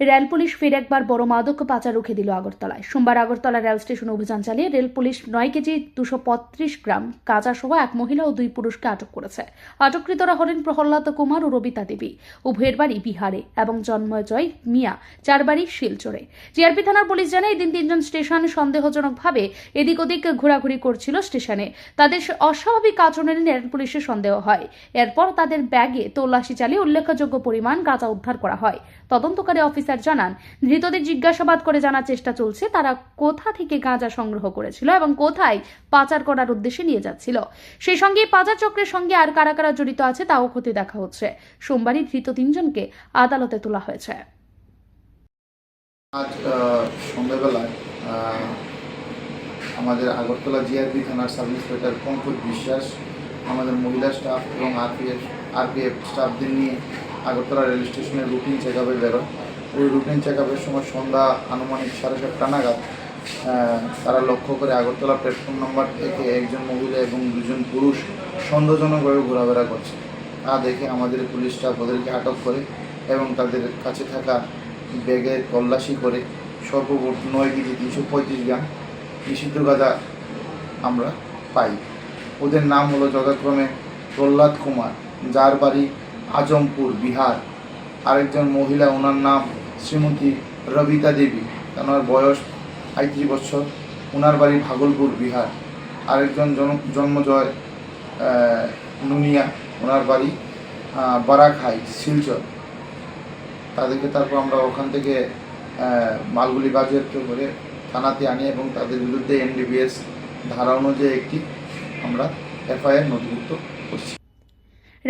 Rail police ফের একবার বড় মাদক পাচার রুখে দিল আগরতলায়। সোমবার আগরতলা রেল স্টেশনে অভিযান চালিয়ে রেল পুলিশ নয় কেজি দুশো পঁয়ত্রিশ গ্রাম কাঁচা সহ এক মহিলা ও দুই পুরুষকে আটক করেছে। আটককৃতরা হলেন প্রহ্লাদ কুমার ও রবিতা দেবী। উভয়ের বাড়ি বিহারে এবং জন্মজয় মিয়া, চার বাড়ি শিলচরে। জিআরপি থানার পুলিশ জানায়, এদিন তিনজন স্টেশন সন্দেহজনকভাবে এদিক ওদিক ঘোরাঘুরি করছিল স্টেশনে। তাদের অস্বাভাবিক আচরণের রেল পুলিশের সন্দেহ হয়। এরপর তাদের ব্যাগে তল্লাশি চালিয়ে উল্লেখযোগ্য পরিমাণ গাঁজা উদ্ধার করা হয়। তদন্তকারী অফিসার জানান, ধৃতদের জিজ্ঞাসাবাদ করে জানার চেষ্টা চলছে, তারা কোথা থেকে গাঁজা সংগ্রহ করেছিল এবং কোথায় পাচার করার উদ্দেশ্যে নিয়ে যাচ্ছিল। সেই সঙ্গে পাচার চক্রের সঙ্গে আর কারা কারা জড়িত আছে তাও ক্ষতি দেখা হচ্ছে। সোমবারই ধৃত তিনজনকে আদালতে তোলা হয়েছে। আজ সন্ধ্যাবেলায় আমাদের আগরতলা জিআরপি থানার সাব ইন্সপেক্টর পঙ্কজ বিশ্বাস, আমাদের মহিলা স্টাফ এবং আরপিএফ আরপিএফ স্টাফদের নিয়ে আগরতলা রেল স্টেশনের রুটিন চেক আপে বেরোয়। ওই রুটিন চেক আপের সময় সন্ধ্যা আনুমানিক সাড়ে সাতটা নাগাদ তারা লক্ষ্য করে আগরতলা প্ল্যাটফর্ম নম্বর থেকে একজন মহিলা এবং দুজন পুরুষ সন্দেহজনকভাবে ঘোরাফেরা করছে। তা দেখে আমাদের পুলিশ স্টাফ ওদেরকে আটক করে এবং তাদের কাছে থাকা ব্যাগে তল্লাশি করে সর্বমোট নয় কেজি তিনশো পঁয়ত্রিশ গ্রাম নিষিদ্ধ গাঁজা আমরা পাই। ওদের নাম হলো যথাক্রমে প্রহ্লাদ কুমার, যার বাড়ি আজমপুর, বিহার। আরেকজন মহিলা, ওনার নাম শ্রীমতী রবিতা দেবী। ওনার বয়স পঁয়ত্রিশ বছর। ওনার বাড়ি ভাগলপুর, বিহার। আরেকজন জন- জন্মজয় নুনিয়া ওনার বাড়ি বারাখাই, শিলচর। তাদেরকে তারপর আমরা ওখান থেকে মালগুলি বাজেয়াপ্ত করে থানাতে আনি এবং তাদের বিরুদ্ধে এনডিবিএস ধারা অনুযায়ী একটি আমরা এফআইআর নথিভুক্ত করছি।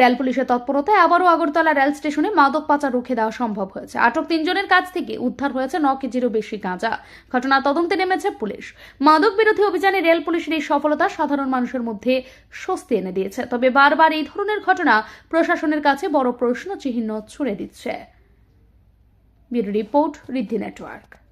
রেল পুলিশের তৎপরতায় আবারও আগরতলা রেল স্টেশনে মাদক পাচার রুখে দেওয়া সম্ভব হয়েছে। আটক তিনজনের কাছ থেকে উদ্ধার হয়েছে ন কেজিরও বেশি গাঁজা। ঘটনা তদন্তে নেমেছে পুলিশ। মাদক বিরোধী অভিযানে রেল পুলিশের এই সফলতা সাধারণ মানুষের মধ্যে স্বস্তি এনে দিয়েছে। তবে বারবার এই ধরনের ঘটনা প্রশাসনের কাছে বড় প্রশ্ন চিহ্ন ছুড়ে দিচ্ছে। Report Riddhi network.